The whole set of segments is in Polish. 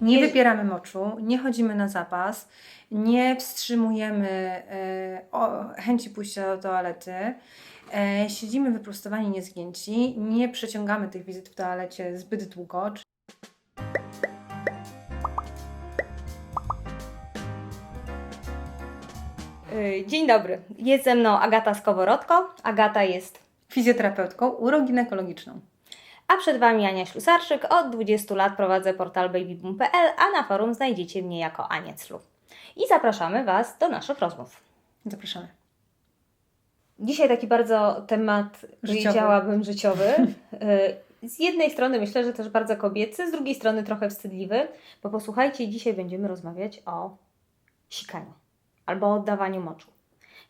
Nie wypieramy moczu, nie chodzimy na zapas, nie wstrzymujemy e, chęci pójścia do toalety. E, siedzimy wyprostowani, niezgięci, nie przeciągamy tych wizyt w toalecie zbyt długo. Y, Dzień dobry. Jest ze mną Agata Skoworodko. Agata jest, Fizjoterapeutką uroginekologiczną. A przed Wami Ania Ślusarczyk. Od 20 lat prowadzę portal babyboom.pl, a na forum znajdziecie mnie jako Ania Clu. I zapraszamy Was do naszych rozmów. Zapraszamy. Dzisiaj taki bardzo temat, Życiowy. powiedziałabym, życiowy. Y, Z jednej strony myślę, że też bardzo kobiecy, z drugiej strony trochę wstydliwy, bo posłuchajcie, dzisiaj będziemy rozmawiać o sikaniu albo o oddawaniu moczu.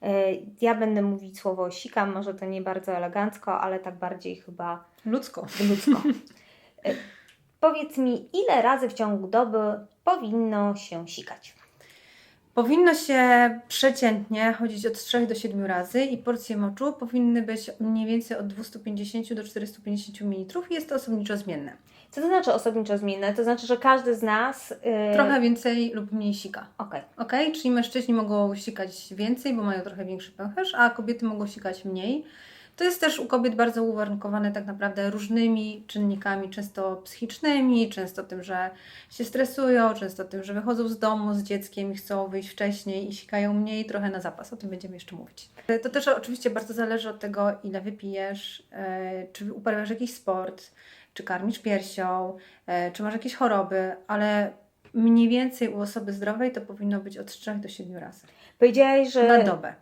Y, Ja będę mówić słowo sikam, może to nie bardzo elegancko, ale tak bardziej chyba Ludzko. ludzko. Y, Powiedz mi, ile razy w ciągu doby powinno się sikać? Powinno się przeciętnie chodzić od 3 do 7 razy i porcje moczu powinny być mniej więcej od 250 do 450 ml i jest to osobniczo zmienne. Co to znaczy osobniczo zmienne? To znaczy, że każdy z nas. y, Trochę więcej lub mniej sika. Okej. Ok, czyli mężczyźni mogą sikać więcej, bo mają trochę większy pęcherz, a kobiety mogą sikać mniej. To jest też u kobiet bardzo uwarunkowane tak naprawdę różnymi czynnikami, często psychicznymi, często tym, że się stresują, często tym, że wychodzą z domu z dzieckiem i chcą wyjść wcześniej i sikają mniej, trochę na zapas. O tym będziemy jeszcze mówić. To też oczywiście bardzo zależy od tego, ile wypijesz, e, czy uprawiasz jakiś sport, czy karmisz piersią, e, czy masz jakieś choroby, ale mniej więcej u osoby zdrowej to powinno być od 3 do 7 razy Powiedziałeś, że. na dobę.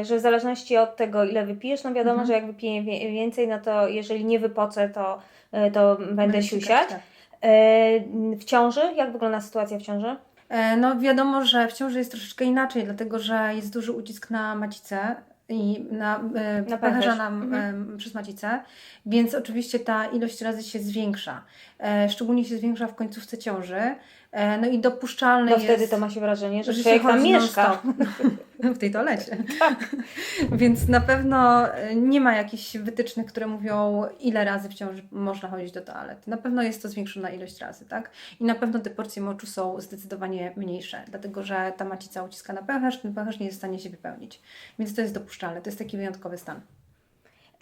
Y, że w zależności od tego, ile wypijesz, no wiadomo, Mhm. że jak wypiję więcej, no to jeżeli nie wypocę, to, y, to będę sikać, siusiać. tak. Y, W ciąży? Jak wygląda sytuacja w ciąży? E, No wiadomo, że w ciąży jest troszeczkę inaczej, dlatego że jest duży ucisk na macicę i na, e, Na pęcherza pęcherz. na, Mhm. e, przez macicę, więc oczywiście ta ilość razy się zwiększa. E, szczególnie się zwiększa w końcówce ciąży. E, no i dopuszczalne No jest... wtedy to ma się wrażenie, że się człowiek tam mieszka. w tej toalecie. Więc na pewno e, nie ma jakichś wytycznych, które mówią, ile razy w ciąży można chodzić do toalety. Na pewno jest to zwiększona ilość razy, tak? I na pewno te porcje moczu są zdecydowanie mniejsze, dlatego że ta macica uciska na pęcherz, ten pęcherz nie jest w stanie się wypełnić. Więc to jest dopuszczalne, to jest taki wyjątkowy stan.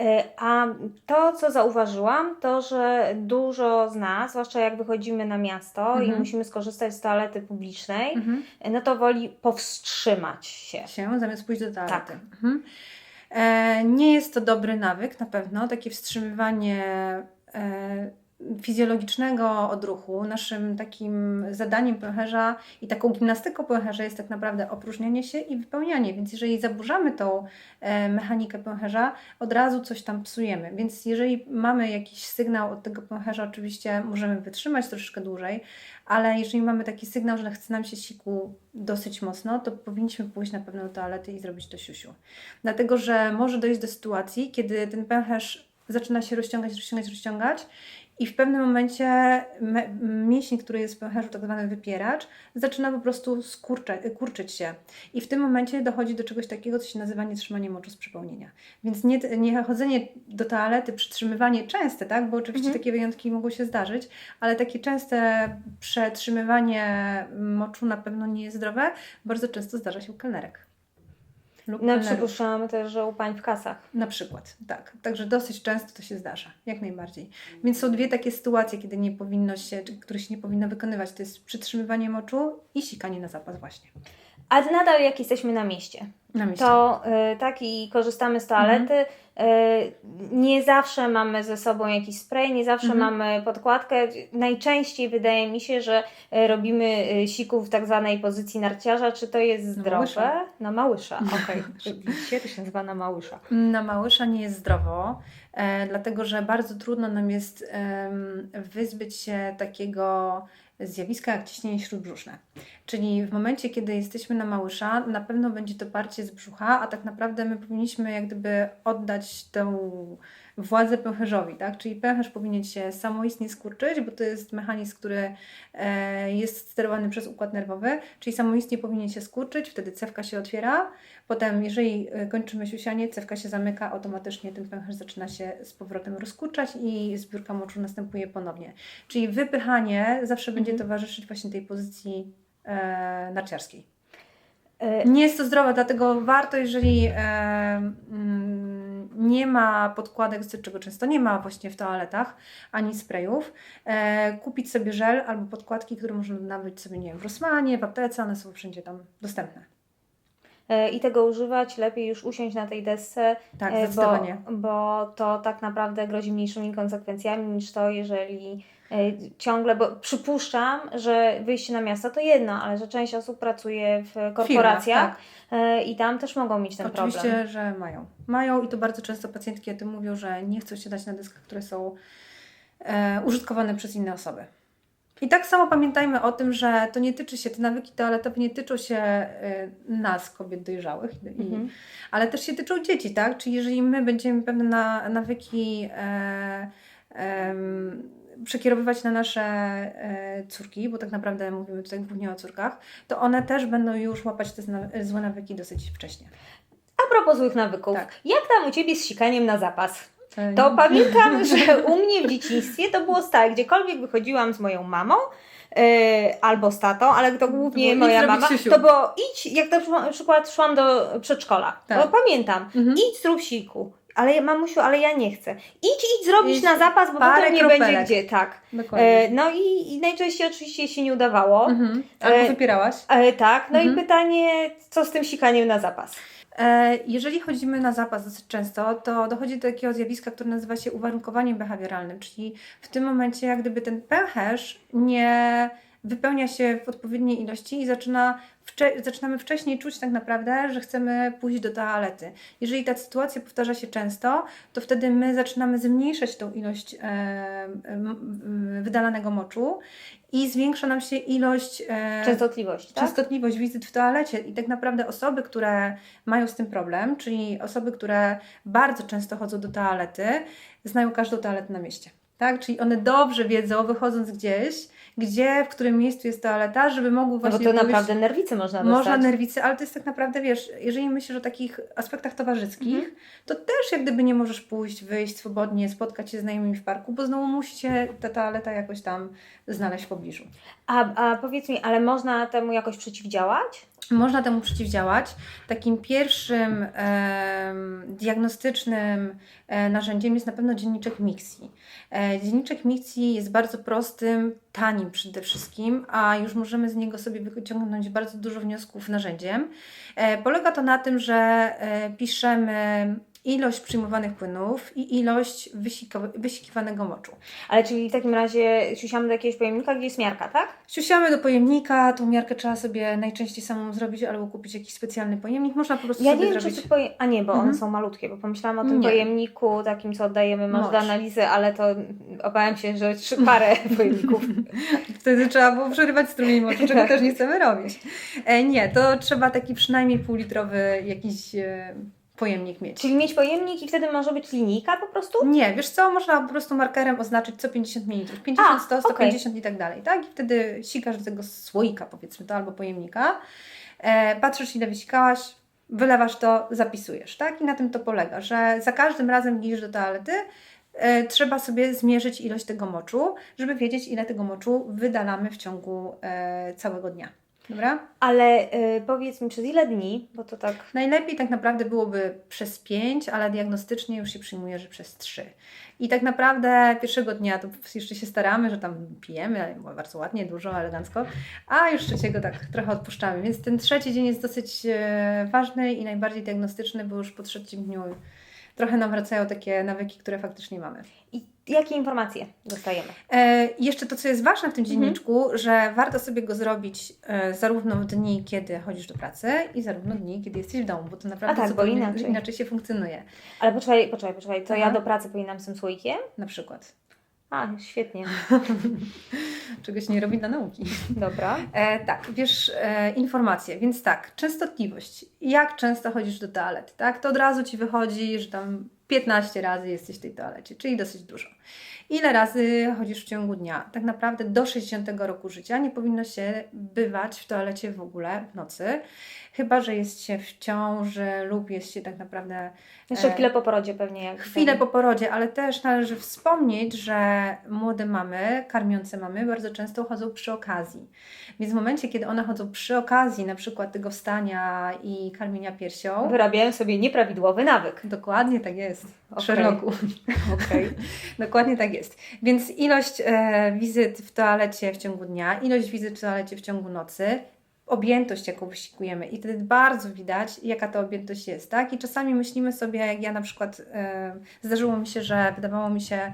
Y, A to, co zauważyłam, to, że dużo z nas, zwłaszcza jak wychodzimy na miasto i Mhm. musimy skorzystać z toalety publicznej, no to woli powstrzymać się. Się zamiast pójść do toalety. Tak. Mhm. E, nie jest to dobry nawyk na pewno, takie wstrzymywanie e, fizjologicznego odruchu. Naszym takim zadaniem pęcherza i taką gimnastyką pęcherza jest tak naprawdę opróżnianie się i wypełnianie. Więc jeżeli zaburzamy tą e, mechanikę pęcherza, od razu coś tam psujemy. Więc jeżeli mamy jakiś sygnał od tego pęcherza, oczywiście możemy wytrzymać troszeczkę dłużej, ale jeżeli mamy taki sygnał, że chce nam się siku dosyć mocno, to powinniśmy pójść na pewno do toalety i zrobić to siusiu. Dlatego, że może dojść do sytuacji, kiedy ten pęcherz zaczyna się rozciągać, rozciągać, rozciągać i w pewnym momencie me- mięsień, który jest w pęcherzu, tak zwany wypieracz, zaczyna po prostu skurczać, kurczyć się. I w tym momencie dochodzi do czegoś takiego, co się nazywa nietrzymanie moczu z przepełnienia. Więc nie, nie chodzenie do toalety, przytrzymywanie częste, tak? bo oczywiście Mhm. takie wyjątki mogą się zdarzyć, ale takie częste przetrzymywanie moczu na pewno nie jest zdrowe. Bardzo często zdarza się u kelnerek. Lub No kelnerów. przypuszczam też, że u pań w kasach. Na przykład, tak. Także dosyć często to się zdarza, jak najbardziej. Więc są dwie takie sytuacje, kiedy nie powinno się, które się nie powinno wykonywać. To jest przytrzymywanie moczu i sikanie na zapas właśnie. A nadal jak jesteśmy na mieście, Na mieście. to y, tak i korzystamy z toalety. Nie zawsze mamy ze sobą jakiś spray, nie zawsze Mhm. mamy podkładkę. Najczęściej wydaje mi się, że y, robimy y, siku w tak zwanej pozycji narciarza. Czy to jest Na zdrowe? małysza. Na małysza, okej. Widzicie, to się nazywa na małysza. Na małysza nie jest zdrowo, e, dlatego że bardzo trudno nam jest wyzbyć się takiego zjawiska jak ciśnienie śródbrzuszne. Czyli w momencie, kiedy jesteśmy na małysza, na pewno będzie to parcie z brzucha, a tak naprawdę my powinniśmy jak gdyby oddać tę władzę pęcherzowi, tak? Czyli pęcherz powinien się samoistnie skurczyć, bo to jest mechanizm, który e, jest sterowany przez układ nerwowy, czyli samoistnie powinien się skurczyć, wtedy cewka się otwiera, potem jeżeli e, kończymy siusianie, cewka się zamyka, automatycznie ten pęcherz zaczyna się z powrotem rozkurczać i zbiórka moczu następuje ponownie. Czyli wypychanie zawsze będzie Mhm. towarzyszyć właśnie tej pozycji e, narciarskiej. E, Nie jest to zdrowe, dlatego warto, jeżeli e, mm, nie ma podkładek, czego często nie ma właśnie w toaletach, ani sprayów, e, kupić sobie żel albo podkładki, które można nabyć sobie, nie wiem, w Rossmanie, w aptece, one są wszędzie tam dostępne. e, I tego używać, lepiej już usiąść na tej desce, Tak, e, bo, bo to tak naprawdę grozi mniejszymi konsekwencjami niż to, jeżeli ciągle, bo przypuszczam, że wyjście na miasto to jedno, ale że część osób pracuje w korporacjach tak. e, i tam też mogą mieć ten Oczywiście, problem. że mają. Mają i to bardzo często pacjentki o tym mówią, że nie chcą się dać na deskach, które są e, użytkowane przez inne osoby. I tak samo pamiętajmy o tym, że to nie tyczy się, te nawyki toaletowe nie tyczą się e, nas, kobiet dojrzałych, i, Mhm. ale też się tyczą dzieci, tak? Czyli jeżeli my będziemy pewne na, nawyki e, przekierowywać na nasze e, córki, bo tak naprawdę mówimy tutaj głównie o córkach, to one też będą już łapać te złe nawyki dosyć wcześnie. A propos złych nawyków, Tak. jak tam u Ciebie z sikaniem na zapas? E, To pamiętam, że u mnie w dzieciństwie to było stałe. Gdziekolwiek wychodziłam z moją mamą e, albo z tatą, ale to głównie idź moja mama, siusiu. to było idź, jak na przykład szłam do przedszkola, Tak. to pamiętam, Mhm. idź zrób siku. Ale mamusiu, ale ja nie chcę. Idź, idź zrobić na zapas, bo potem nie kropelek. będzie gdzie, tak. E, no i, i najczęściej oczywiście się nie udawało. Mhm. Albo e, wypierałaś. E, tak, no Mhm. i pytanie, co z tym sikaniem na zapas? E, Jeżeli chodzimy na zapas dosyć często, to dochodzi do takiego zjawiska, które nazywa się uwarunkowaniem behawioralnym, czyli w tym momencie jak gdyby ten pęcherz nie wypełnia się w odpowiedniej ilości i zaczyna wcze- zaczynamy wcześniej czuć tak naprawdę, że chcemy pójść do toalety. Jeżeli ta sytuacja powtarza się często, to wtedy my zaczynamy zmniejszać tą ilość e, em, wydalanego moczu i zwiększa nam się ilość e, Częstotliwość, tak? częstotliwość wizyt w toalecie i tak naprawdę osoby, które mają z tym problem, czyli osoby, które bardzo często chodzą do toalety, znają każdą toaletę na mieście. Tak? Czyli one dobrze wiedzą, wychodząc gdzieś, gdzie, w którym miejscu jest toaleta, żeby mogły No bo właśnie to pójść- naprawdę nerwicy można dostać. można nerwicy, ale to jest tak naprawdę, wiesz, jeżeli myślisz o takich aspektach towarzyskich, Mhm. to też jak gdyby nie możesz pójść, wyjść swobodnie, spotkać się z znajomymi w parku, bo znowu musi się ta toaleta jakoś tam znaleźć w pobliżu. A, a powiedz mi, ale można temu jakoś przeciwdziałać? Można temu przeciwdziałać. Takim pierwszym em, diagnostycznym e, narzędziem jest na pewno dzienniczek Mixi. E, dzienniczek Mixi jest bardzo prostym, tanim przede wszystkim, a już możemy z niego sobie wyciągnąć bardzo dużo wniosków narzędziem. E, polega to na tym, że e, piszemy ilość przyjmowanych płynów i ilość wysikiwanego moczu. Ale czyli w takim razie siusiamy do jakiegoś pojemnika, gdzie jest miarka, tak? Siusiamy do pojemnika, tą miarkę trzeba sobie najczęściej samą zrobić albo kupić jakiś specjalny pojemnik. Można po prostu Ja nie sobie wiem, czy zrobić. ty poje... A nie, bo Mhm. one są malutkie, bo pomyślałam o tym Nie. pojemniku takim, co oddajemy może do analizy, ale to obawiam się, że trzy parę pojemników. Wtedy trzeba było przerywać strumień moczu, czego Tak. też nie chcemy robić. E, nie, to trzeba taki przynajmniej półlitrowy jakiś e, pojemnik mieć. Czyli mieć pojemnik i wtedy może być linijka po prostu? Nie, wiesz co, można po prostu markerem oznaczyć co 50 ml. 50, A, 100, 150 i tak dalej, tak? I wtedy sikasz do tego słoika, powiedzmy to, albo pojemnika. E, patrzysz, ile wysikałaś, wylewasz to, zapisujesz, tak? I na tym to polega, że za każdym razem, idziesz do toalety, e, trzeba sobie zmierzyć ilość tego moczu, żeby wiedzieć, ile tego moczu wydalamy w ciągu e, całego dnia. Dobra? Ale y, powiedz mi, przez ile dni, bo to tak... Najlepiej tak naprawdę byłoby przez 5, ale diagnostycznie już się przyjmuje, że przez 3. I tak naprawdę pierwszego dnia to jeszcze się staramy, że tam pijemy, bardzo ładnie, dużo, elegancko, a już trzeciego tak trochę odpuszczamy. Więc ten trzeci dzień jest dosyć e, ważny i najbardziej diagnostyczny, bo już po trzecim dniu trochę nam wracają takie nawyki, które faktycznie mamy. I jakie informacje dostajemy? E, jeszcze to, co jest ważne w tym Mhm. dzienniczku, że warto sobie go zrobić e, zarówno w dni, kiedy chodzisz do pracy i zarówno w dni, kiedy jesteś w domu, bo to naprawdę tak, bo inaczej. inaczej się funkcjonuje. Ale poczekaj, poczekaj, poczekaj, to ja Aha. do pracy powinnam z tym słoikiem? Na przykład. A, świetnie, Czegoś nie robi dla nauki. dobra. E, tak, wiesz, e, informacje, więc tak, częstotliwość. Jak często chodzisz do toalety, tak? To od razu Ci wychodzi, że tam 15 razy jesteś w tej toalecie, czyli dosyć dużo. Ile razy chodzisz w ciągu dnia? Tak naprawdę do 60 roku życia nie powinno się bywać w toalecie w ogóle w nocy, chyba że jest się w ciąży lub jest się tak naprawdę Jeszcze E, chwilę po porodzie pewnie. Jak chwilę po porodzie, ale też należy wspomnieć, że młode mamy, karmiące mamy bardzo często chodzą przy okazji. Więc w momencie, kiedy one chodzą przy okazji na przykład tego wstania i karmienia piersią, Wyrabiają sobie nieprawidłowy nawyk. dokładnie tak jest, Okej. Sherlocku. Okej. Dokładnie tak jest. Więc ilość e, wizyt w toalecie w ciągu dnia, ilość wizyt w toalecie w ciągu nocy, objętość, jaką wysikujemy. I wtedy bardzo widać, jaka ta objętość jest, tak? I czasami myślimy sobie, jak ja na przykład, e, zdarzyło mi się, że wydawało mi się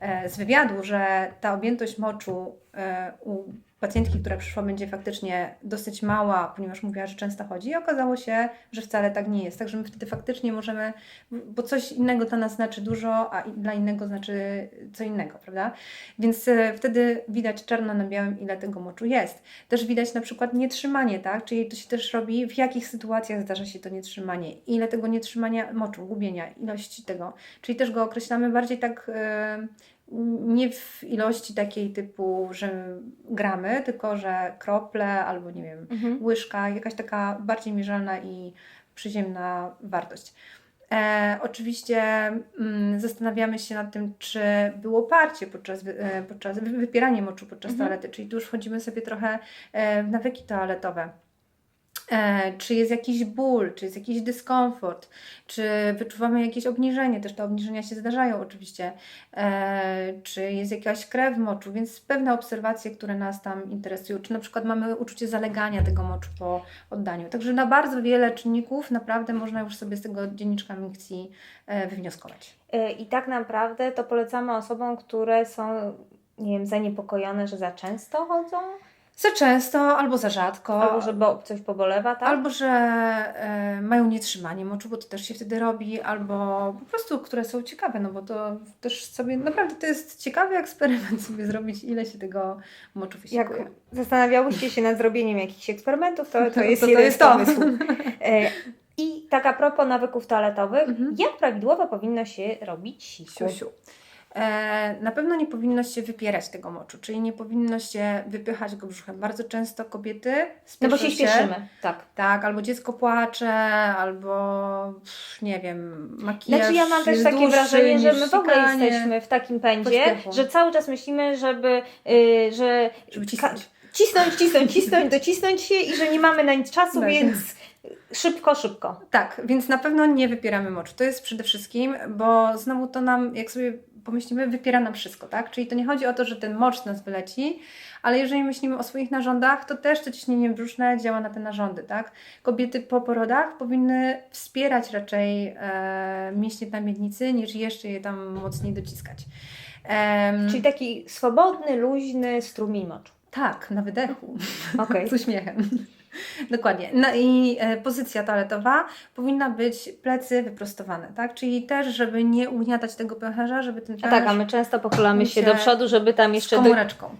e, z wywiadu, że ta objętość moczu e, u pacjentki, która przyszła, będzie faktycznie dosyć mała, ponieważ mówiła, że często chodzi. I okazało się, że wcale tak nie jest. Także my wtedy faktycznie możemy, bo coś innego dla nas znaczy dużo, a dla innego znaczy co innego, prawda? Więc e, wtedy widać czarno na białym, ile tego moczu jest. Też widać na przykład nietrzymanie, tak? Czyli to się też robi, w jakich sytuacjach zdarza się to nietrzymanie, ile tego nietrzymania moczu, gubienia, ilości tego. Czyli też go określamy bardziej tak e, nie w ilości takiej typu, że gramy, tylko że krople albo nie wiem, Mhm. łyżka, jakaś taka bardziej mierzalna i przyziemna wartość. E, oczywiście mm, zastanawiamy się nad tym, czy było parcie podczas, e, podczas wy- wypieranie moczu podczas Mhm. toalety, czyli tu już wchodzimy sobie trochę e, w nawyki toaletowe. E, czy jest jakiś ból, czy jest jakiś dyskomfort, czy wyczuwamy jakieś obniżenie, też te obniżenia się zdarzają oczywiście, e, czy jest jakaś krew w moczu, więc pewne obserwacje, które nas tam interesują, czy na przykład mamy uczucie zalegania tego moczu po oddaniu. Także na bardzo wiele czynników naprawdę można już sobie z tego dzienniczka minkcji e, wywnioskować. I tak naprawdę to polecamy osobom, które są, nie wiem, zaniepokojone, że za często chodzą, Za często albo za rzadko. albo że bo coś pobolewa, tak? Albo że e, mają nietrzymanie moczu, bo to też się wtedy robi, albo po prostu, które są ciekawe, no bo to też sobie, naprawdę to jest ciekawy eksperyment sobie zrobić, ile się tego moczu Jak wysikuje. zastanawiałyście się nad zrobieniem jakichś eksperymentów, to, to jest to- to jeden jest to. E, I tak a propos nawyków toaletowych, Mhm. jak prawidłowo powinno się robić siku? Siusiu. E, na pewno nie powinno się wypierać tego moczu, czyli nie powinno się wypychać go brzuchem. Bardzo często kobiety No bo spieszą się śpieszymy, tak. Tak, albo dziecko płacze, albo nie wiem, makijaż Znaczy ja mam też takie dłuższy wrażenie, że my w ogóle jesteśmy w takim pędzie, pośpiechu. że cały czas myślimy, żeby, y, że Żeby cisnąć. cisnąć, cisnąć, cisnąć, docisnąć się i że nie mamy na nic czasu, Tak. więc szybko, szybko. Tak, więc na pewno nie wypieramy moczu. To jest przede wszystkim, bo znowu to nam, jak sobie pomyślimy, wypiera nam wszystko, tak? Czyli to nie chodzi o to, że ten mocz nas wyleci, ale jeżeli myślimy o swoich narządach, to też to ciśnienie brzuszne działa na te narządy, tak? Kobiety po porodach powinny wspierać raczej e, mięśnie na miednicy, niż jeszcze je tam mocniej dociskać. Czyli taki swobodny, luźny strumień moczu. Tak, na wydechu. Okej. Z uśmiechem. Dokładnie. No i e, pozycja toaletowa powinna być plecy wyprostowane, tak? Czyli też, żeby nie ugniatać tego pęcherza, żeby ten A pęcherz tak, a my często pochylamy się się do przodu, żeby tam z jeszcze... Do... komóreczką.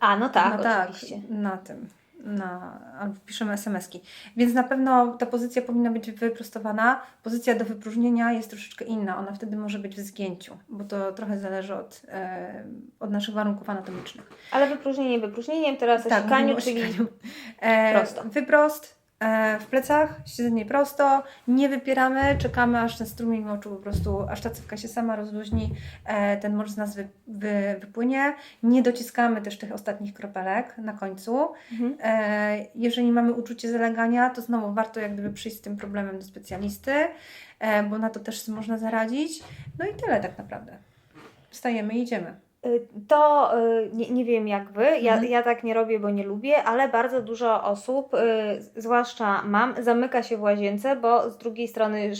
A, no tak, no tak, oczywiście. na tym. Na, albo piszemy SMS-ki. Więc na pewno ta pozycja powinna być wyprostowana. Pozycja do wypróżnienia jest troszeczkę inna. Ona wtedy może być w zgięciu, bo to trochę zależy od, e, od naszych warunków anatomicznych. Ale wypróżnienie wypróżnieniem, teraz Tak, sikaniu, mówimy o czyli. E, prosto. Wyprost w plecach, siedzenie prosto, nie wypieramy, czekamy aż ten strumień moczu po prostu, aż ta cewka się sama rozluźni, e, ten mocz z nas wy, wy, wypłynie. Nie dociskamy też tych ostatnich kropelek na końcu. Mhm. E, jeżeli mamy uczucie zalegania, to znowu warto jak gdyby przyjść z tym problemem do specjalisty, e, bo na to też można zaradzić. No i tyle tak naprawdę. Wstajemy i idziemy. Y, To y, nie, nie wiem jak wy, ja, Mhm. ja tak nie robię, bo nie lubię, ale bardzo dużo osób, y, zwłaszcza mam, zamyka się w łazience, bo z drugiej strony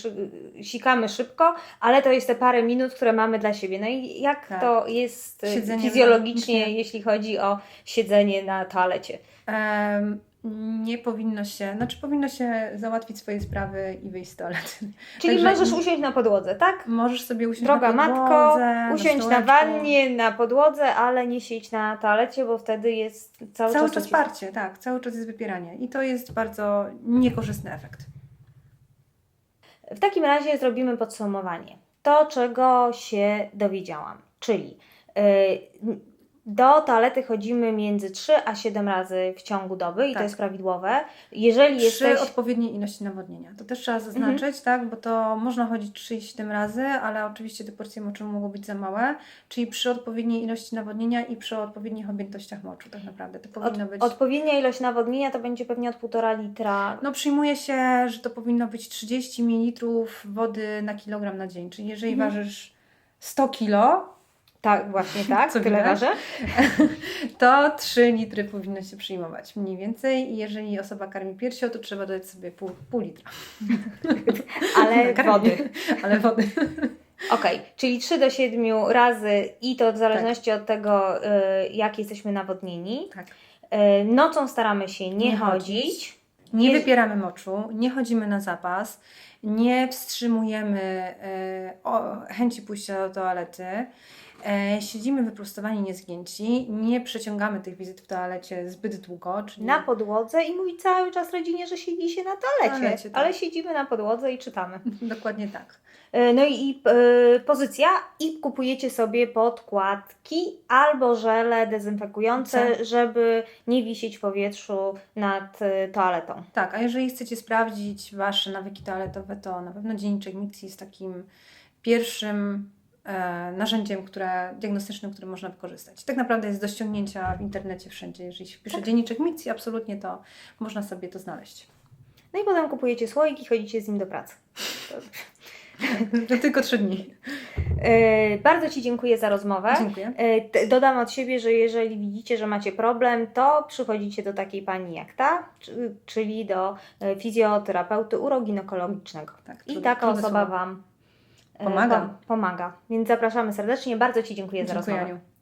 sikamy szybko, ale to jest te parę minut, które mamy dla siebie. No i jak Tak. to jest Siedzenie fizjologicznie, zamknięcie. jeśli chodzi o siedzenie na toalecie? Em, nie powinno się, znaczy powinno się załatwić swoje sprawy i wyjść z toalety. Czyli Także- możesz usiąść na podłodze, tak? Możesz sobie usiąść Droga na matko, podłodze, usiądź na stołeczku. wannie, na podłodze, ale nie siedź na toalecie, bo wtedy jest cały, Cały czas czas parcie, tak, cały czas jest wypieranie i to jest bardzo niekorzystny efekt. W takim razie zrobimy podsumowanie. to, czego się dowiedziałam. Czyli yy, do toalety chodzimy między 3 a 7 razy w ciągu doby i Tak. to jest prawidłowe. Jeżeli Przy jesteś. Mhm. odpowiedniej ilości nawodnienia. To też trzeba zaznaczyć, tak? Bo to można chodzić 37 razy, ale oczywiście te porcje moczu mogą być za małe. Czyli przy odpowiedniej ilości nawodnienia i przy odpowiednich objętościach moczu tak naprawdę. To Od, powinno być... Odpowiednia ilość nawodnienia to będzie pewnie od 1,5 litra. No przyjmuje się, że to powinno być 30 ml wody na kilogram na dzień. Czyli jeżeli Mhm. ważysz 100 kilo, Tak, właśnie tak, Co tyle ważę. to 3 litry powinno się przyjmować mniej więcej. I jeżeli osoba karmi piersią, to trzeba dać sobie pół, pół litra. Ale Karmi, wody. Ale wody. Okej, czyli 3 do 7 razy i to w zależności od tego, y, jak jesteśmy nawodnieni. Tak. Y, nocą staramy się nie, Nie chodzić. chodzić. Nie Nie- wypieramy moczu, nie chodzimy na zapas, nie wstrzymujemy e, o, chęci pójścia do toalety, siedzimy wyprostowani, niezgięci, nie przeciągamy tych wizyt w toalecie zbyt długo, czyli Na podłodze i mówi cały czas rodzinie, że siedzi się na toalecie, Toalecie, tak. ale siedzimy na podłodze i czytamy. dokładnie tak. Y, No i, i y, pozycja i kupujecie sobie podkładki albo żele dezynfekujące, Tak. żeby nie wisieć w powietrzu nad y, toaletą. Tak, a jeżeli chcecie sprawdzić Wasze nawyki toaletowe, to na pewno dzienniczek Mixi jest takim pierwszym e, narzędziem które, diagnostycznym, którym można wykorzystać. Tak naprawdę jest do ściągnięcia w internecie wszędzie. Jeżeli się wpisze Tak. dzienniczek Mixi, absolutnie to można sobie to znaleźć. No i potem kupujecie słoik i chodzicie z nim do pracy. To tylko trzy dni. E, bardzo Ci dziękuję za rozmowę. Dziękuję. E, Dodam od siebie, że jeżeli widzicie, że macie problem, to przychodzicie do takiej pani jak ta, czy- czyli do e, fizjoterapeuty uroginekologicznego. Tak, I taka osoba. Wam e, Pomaga. Wam pomaga. Więc zapraszamy serdecznie. Bardzo Ci dziękuję za Dziękuję rozmowę. Aniu.